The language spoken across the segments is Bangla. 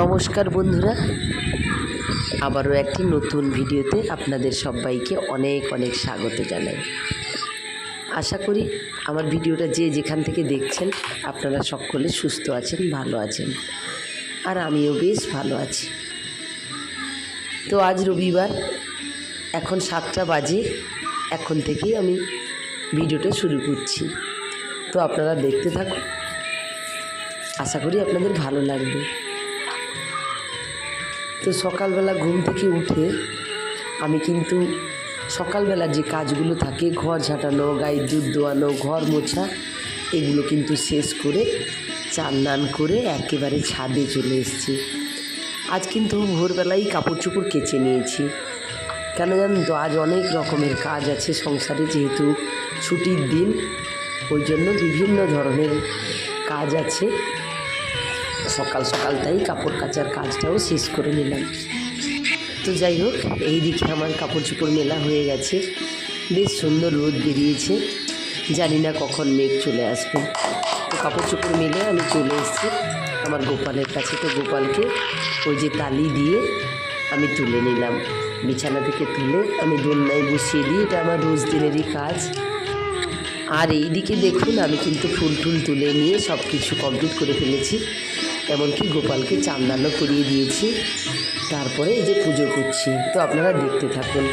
নমস্কার বন্ধুরা। আবারও একটি নতুন ভিডিওতে আপনাদের সবাইকে অনেক অনেক স্বাগত জানাই। আশা করি আমার ভিডিওটা যে যেখান থেকে দেখছেন, আপনারা সকলে সুস্থ আছেন, ভালো আছেন। আর আমিও বেশ ভালো আছি। তো আজ রবিবার, এখন সাতটা বাজে, এখন থেকেই আমি ভিডিওটা শুরু করছি। তো আপনারা দেখতে থাকুন। আশা করি আপনাদের ভালো লাগবে। তো সকালবেলা ঘুম থেকে উঠে আমি কিন্তু সকালবেলা যে কাজগুলো থাকে, ঘর ঝাঁটানো গায়ে দুধ দোয়ানো, ঘর মোছা, এগুলো কিন্তু শেষ করে চান নান করে একেবারে ছাদে চলে এসেছি। আজ কিন্তু ভোরবেলাই কাপড় চোপড় কেচে নিয়েছি। কেন জানেন তো, আজ অনেক রকমের কাজ আছে সংসারে, যেহেতু ছুটির দিন, ওই জন্য বিভিন্ন ধরনের কাজ আছে। সকাল সকাল তাই কাপড় কাচার কাজটাও শেষ করে নিলাম। তো যাই হোক, এই দিকে আমার কাপড় চোপড় মেলা হয়ে গেছে। বেশ সুন্দর রোদ বেরিয়েছে। জানি না কখন মেঘ চলে আসবে। তো কাপড় চোপড় মেলে আমি চলে এসেছি আমার গোপালের কাছে। তো গোপালকে ওই যে তালি দিয়ে আমি তুলে নিলাম। বিছানা থেকে তুলে আমি দোলনায় বসিয়ে দিই। এটা আমার রোজ দিনেরই কাজ। আর এই দিকে দেখুন, আমি কিন্তু ফুল টুল তুলে নিয়ে সব কিছু কমপ্লিট করে ফেলেছি। এমনকি গোপালকে চান্দানো করিয়ে দিয়েছি তারপরে এই যে পুজো করছি তো আপনারা দেখতে থাকুন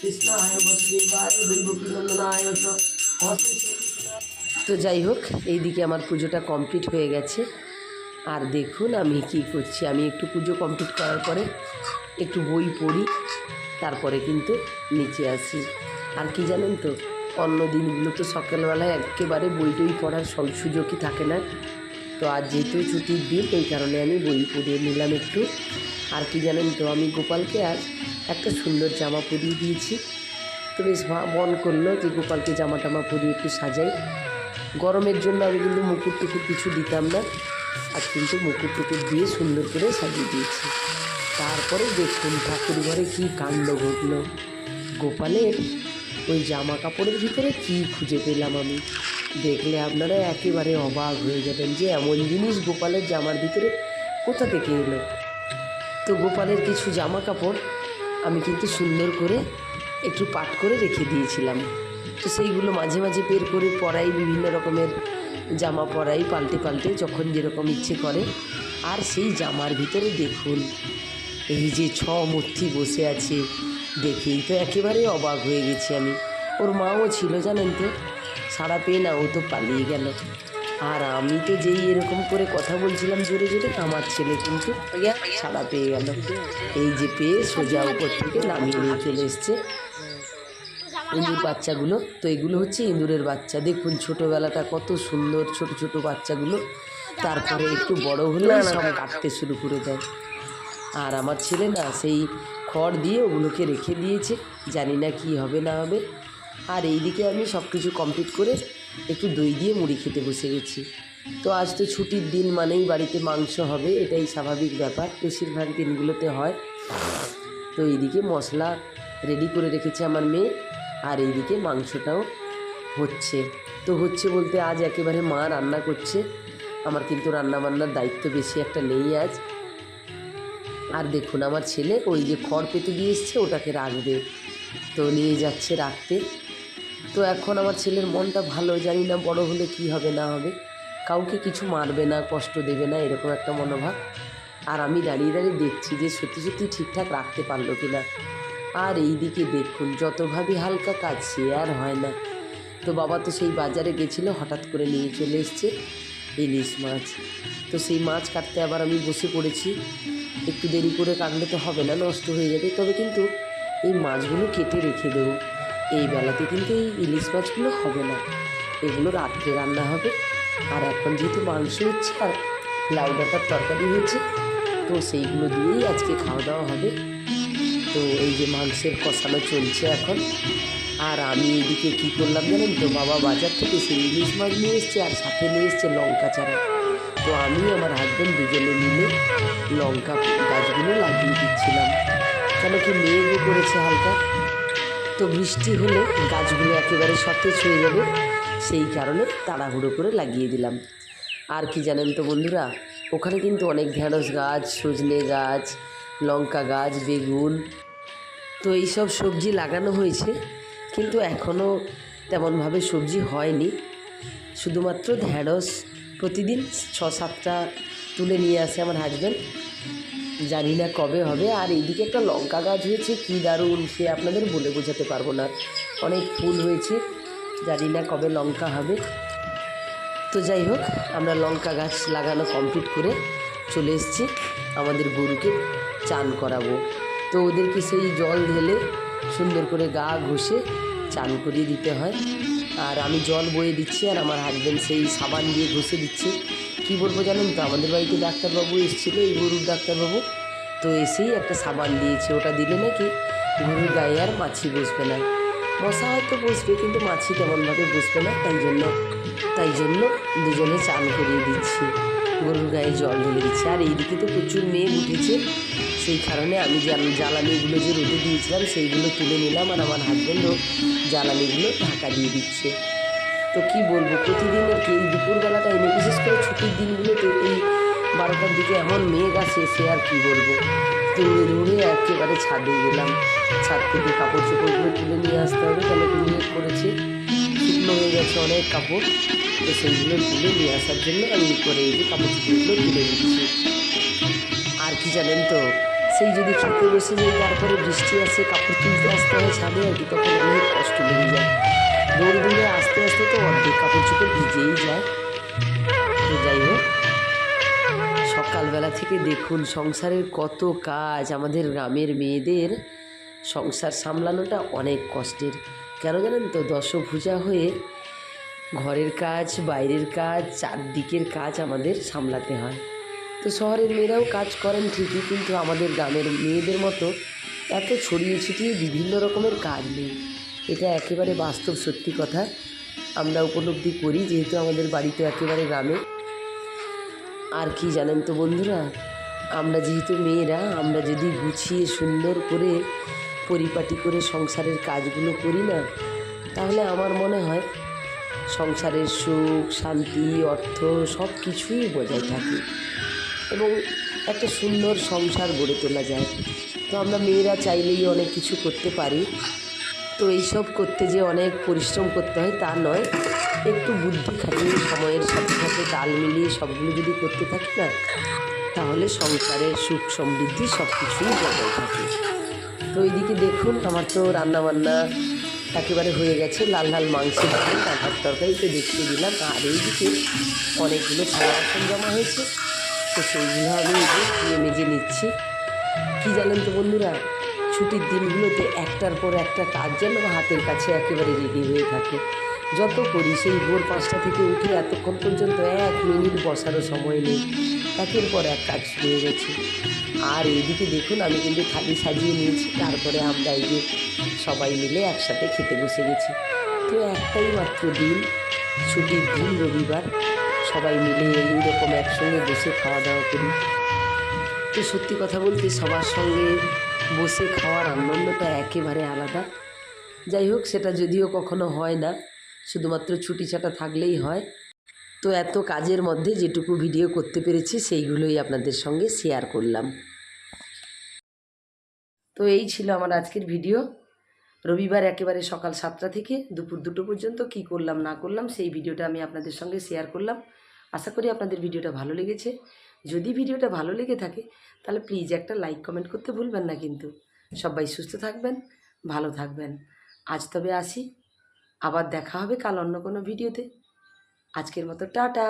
কৃষ্ণায় বসুদেবায় চ হস্তে তো যাই হোক, এইদিকে আমার পুজোটা কমপ্লিট হয়ে গেছে। আর দেখুন আমি কি করছি, আমি একটু পুজো কমপ্লিট করার পরে একটু বই পড়ি, তারপরে কিন্তু নিচে আসি। আর কি জানেন তো, অন্য দিনগুলো তো সকালবেলায় একেবারে বই টই পড়ার সব সুযোগই থাকে না। তো আজ যেহেতু ছুটির দিন, এই কারণে আমি বই পড়িয়ে নিলাম একটু। আর কি জানেন তো, আমি গোপালকে আজ একটা সুন্দর জামা পরিয়ে দিয়েছি। তো বেশ মন করল যে গোপালকে জামা টামা পরিয়ে একটু সাজাই। গরমের জন্য আমি কিন্তু মুকুট টুকুট কিছু দিতাম না। আর কিন্তু মুকুট টুকুট দিয়ে সুন্দর করে সাজিয়ে দিয়েছি। তারপরে দেখুন ঠাকুর ঘরে কী কাণ্ড ঘটলো। গোপালের ওই জামা কাপড়ের ভিতরে কী খুঁজে পেলাম আমি। দেখলে আপনারা একেবারে অবাক হয়ে যাবেন যে এমন জিনিস গোপালের জামার ভিতরে কোথা থেকে এলো। তো গোপালের কিছু জামা কাপড় আমি কিন্তু সুন্দর করে একটু পাট করে রেখে দিয়েছিলাম। তো সেইগুলো মাঝে মাঝে বের করে পরাই, বিভিন্ন রকমের জামা পরাই, পাল্টে পাল্টে যখন যেরকম ইচ্ছে করে। আর সেই জামার ভিতরে দেখুন, এই যে ছ মূর্তি বসে আছে দেখেই তো একেবারে অবাক হয়ে গেছি আমি। ওর মাও ছিল জানেন তো সারা পেয়ে না ও তো পালিয়ে গেল। আর আমি তো যেই এরকম করে কথা বলছিলাম জোরে জোরে, আমার ছেলে কিন্তু সারা পেয়ে গেল। এই যে পেয়ে সোজা উপর থেকে নামিয়ে নিয়ে চলে এসছে। ইঁদুর বাচ্চাগুলো তো এগুলো হচ্ছে ইঁদুরের বাচ্চা। দেখুন ছোটোবেলাটা কত সুন্দর ছোট ছোট বাচ্চাগুলো। তারপরে একটু বড় হলে সব কাটতে শুরু করে দেয়। আর আমার ছেলে না সেই খড় দিয়ে ওগুলোকে রেখে দিয়েছে। জানি না কি হবে না হবে। আর এইদিকে আমি সব কিছু কমপ্লিট করে একটু দই দিয়ে মুড়ি খেতে বসে গেছি। তো আজ তো ছুটির দিন মানেই বাড়িতে মাংস হবে এটাই স্বাভাবিক ব্যাপার। বেশিরভাগ দিনগুলোতে হয়। তো এইদিকে মশলা রেডি করে রেখেছে আমার মেয়ে। আর এইদিকে মাংসটাও হচ্ছে। তো হচ্ছে বলতে আজ একেবারে মা রান্না করছে। আমার কিন্তু রান্না বান্নার দায়িত্ব বেশি একটা নেই আজ। আর দেখুন, আমার ছেলে ওই যে খড় পেতে দিয়ে এসছে, ওটাকে রাখবে তো নিয়ে যাচ্ছে রাখতে তো এখন আমার ছেলের মনটা ভালো, জানি না বড় হলে কি হবে, না হবে। কাউকে কিছু মারবে না, কষ্ট দেবে না, এরকম একটা মনোভাব। আর আমি দাঁড়িয়ে দাঁড়িয়ে দেখছি যে সত্যি সত্যি ঠিকঠাক রাখতে পারল কি না আর এই দিকে দেখুন, যত ভাবি হালকা কাজ, সে আর হয় না। তো বাবা তো সেই বাজারে গেছিল, হঠাৎ করে নিয়ে চলে এসছে ইলিশ মাছ। তো সেই মাছ কাটতে আবার আমি বসে পড়েছি। একটু দেরি করে কাটলে তো হবে না, নষ্ট হয়ে যাবে। তবে কিন্তু এই মাছগুলো কেটে রেখে দেবো। এই বেলাতে কিন্তু এই ইলিশ মাছগুলো হবে না। এগুলো রাত্রে রান্না হবে। আর এখন যেহেতু মাংস হচ্ছে আর লাউ ডাঁটার তরকারি হচ্ছে তো সেইগুলো দিয়েই আজকে খাওয়া দাওয়া হবে। তো এই যে মাংসের কষানো চলছে এখন। আর আমি এদিকে কী করলাম জানেন তো? বাবা বাজার থেকে সেই ইলিশ মাছ নিয়ে এসছে আর সাথে নিয়ে এসছে লঙ্কা চারা। তো আমি আমার হাজব্যান্ড দুজনে মিলে লঙ্কা গাছগুলো লাগিয়ে দিচ্ছিলাম। কেন কি মেঘও করেছে হালকা। তো বৃষ্টি হলে গাছগুলো একেবারে সতেজ হয়ে যাবে। সেই কারণে তাড়াহুড়ো করে লাগিয়ে দিলাম। আর কি জানেন তো বন্ধুরা? ওখানে কিন্তু অনেক ঢেঁড়স গাছ, সজনে গাছ লঙ্কা গাছ, বেগুন, তো এইসব সবজি লাগানো হয়েছে, কিন্তু এখনও তেমনভাবে সবজি হয়নি। শুধুমাত্র ঢ্যাঁড়স প্রতিদিন ছ, সাতটা তুলে নিয়ে আসে আমার হাজব্যান্ড জানি না কবে হবে। আর এইদিকে একটা লঙ্কা গাছ হয়েছে, কী দারুণ, সে আপনাদের বলে বোঝাতে পারব না। অনেক ফুল হয়েছে, জানি না কবে লঙ্কা হবে। তো যাই হোক, আমরা লঙ্কা গাছ লাগানো কমপ্লিট করে চলে এসেছি আমাদের গরুকে। চান করাবো। তো ওদেরকে সেই জল ঢেলে সুন্দর করে গা ঘষে চান করিয়ে দিতে হয়। আর আমি জল বয়ে দিচ্ছি আর আমার হাজব্যান্ড সেই সাবান দিয়ে ঘষে দিচ্ছে। কি বলব জানেন তো? আমাদের বাড়িতে ডাক্তারবাবু এসেছিল, এই গরুর ডাক্তারবাবু। তো এসেই একটা সাবান দিয়েছে। ওটা দিলে নাকি গরুর গায়ে আর মাছি বসবে না। মশা হয়তো বসবে, কিন্তু মাছি তেমনভাবে বসবে না। তাই জন্য তাই জন্য দুজনে চান করিয়ে দিচ্ছি। গরুর গায়ে জল ঢেলে দিচ্ছি। আর এইদিকে তো প্রচুর মেঘ উঠেছে। সেই কারণে আমি জ্বাল- জ্বালানিগুলো যে রোদে দিয়েছিলাম, সেইগুলো তুলে নিলাম আর আমার হাজব্যান্ডও জ্বালানিগুলো ঢাকা দিয়ে দিচ্ছে। তো কি বলব প্রতিদিন এই দুপুরবেলা টাইমে বিশেষ করে ছুটির দিনগুলোতে এই বারোটার দিকে এমন মেঘ আসে, সে আর কি বলব। তো রুড়ে একেবারে ছাদে গেলাম। ছাদ থেকে কাপড় চোপড়গুলো তুলে নিয়ে আসতে হবে, কেন কি করেছে? শুকনো হয়ে গেছে অনেক কাপড়। তো সেইগুলো তুলে নিয়ে আসার জন্য আমি করে এই যে কাপড় চোপড়গুলো তুলে দিচ্ছি। আর কি জানেন তো সেই যদি খেতে বসে যাই তারপরে বৃষ্টি আসে, কাপড় তুলতে আসতে হয়, ছাদে আর কি তখন অনেক কষ্ট লেগে যায়। রোদ দিলে আস্তে আস্তে তো অর্ধেক কাপড় চোপড় ভিজেই যায়। তো যাই হোক, সকালবেলা থেকে দেখুন সংসারের কত কাজ আমাদের গ্রামের মেয়েদের। সংসার সামলানোটা অনেক কষ্টের। কেন জানেন তো? দশভূজা হয়ে ঘরের কাজ, বাইরের কাজ, চারদিকের কাজ আমাদের সামলাতে হয়। তো শহরের মেয়েরাও কাজ করেন ঠিকই, কিন্তু আমাদের গ্রামের মেয়েদের মতো এত ছড়িয়ে ছিটিয়ে বিভিন্ন রকমের কাজ নেই। এটা একেবারে বাস্তব সত্যি কথা। আমরা উপলব্ধি করি, যেহেতু আমাদের বাড়ি তো একেবারে গ্রামে। আর কি জানেন তো বন্ধুরা, আমরা যেহেতু মেয়েরা, আমরা যদি গুছিয়ে সুন্দর করে, পরিপাটি করে সংসারের কাজগুলো করি না, তাহলে আমার মনে হয় সংসারের সুখ, শান্তি, অর্থ সব কিছুই বজায় থাকে। এবং একটা সুন্দর সংসার গড়ে তোলা যায়। তো আমরা মেয়েরা চাইলেই অনেক কিছু করতে পারি। তো এইসব করতে যে অনেক পরিশ্রম করতে হয় তা নয়, একটু বুদ্ধি খাটিয়ে সময়ের সাথে সাথে তাল মিলিয়ে সবগুলো যদি করতে থাকি না, তাহলে সংসারের সুখ সমৃদ্ধি সব কিছুই বজায় থাকে। তো এইদিকে দেখুন, আমার তো রান্নাবান্না একেবারে হয়ে গেছে। লাল লাল মাংসের ঝোল, ডাঁটার তরকারি তো দেখিয়ে দিলাম। আর এইদিকে অনেকগুলো থালা জমা হয়েছে। তো সেইগুলো আমি এই মেজে নিচ্ছি। কী জানেন তো বন্ধুরা, ছুটির দিনগুলোতে একটার পর একটা কাজ যেন হাতের কাছে একেবারে রেডি হয়ে থাকে। যত করি, সেই ভোর পাঁচটা থেকে উঠে এতক্ষণ পর্যন্ত এক মিনিট বসারও সময় নেই। একের পর এক কাজ শুরু হয়ে গেছে। আর এইদিকে দেখুন, আমি কিন্তু থালি সাজিয়ে নিয়েছি। তারপরে আমরা এই যে সবাই মিলে একসাথে খেতে বসে গেছি। তো একটাই মাত্র দিন, ছুটির দিন রবিবার। সবাই মিলে এইরকম একসঙ্গে বসে খাওয়া দাওয়া করি। তো সত্যি কথা বলতে সবার সঙ্গে বসে খাওয়ার আনন্দটা একেবারে আলাদা। যাই হোক, সেটা যদিও কখনো হয় না, শুধুমাত্র ছুটি ছাটা থাকলেই হয়। তো এত কাজের মধ্যে যেটুকু ভিডিও করতে পেরেছি, সেইগুলোই আপনাদের সঙ্গে শেয়ার করলাম। তো এই ছিল আমার আজকের ভিডিও। রবিবার একেবারে সকাল সাতটা থেকে দুপুর দুটো পর্যন্ত কি করলাম, না করলাম, সেই ভিডিওটা আমি আপনাদের সঙ্গে শেয়ার করলাম। আশা করি আপনাদের ভিডিওটা ভালো লেগেছে। যদি ভিডিওটা ভালো লেগে থাকে, তাহলে প্লিজ একটা লাইক কমেন্ট করতে ভুলবেন না কিন্তু। সবাই সুস্থ থাকবেন, ভালো থাকবেন। আজ তবে আসি, আবার দেখা হবে কাল অন্য কোনো ভিডিওতে। আজকের মতো টাটা।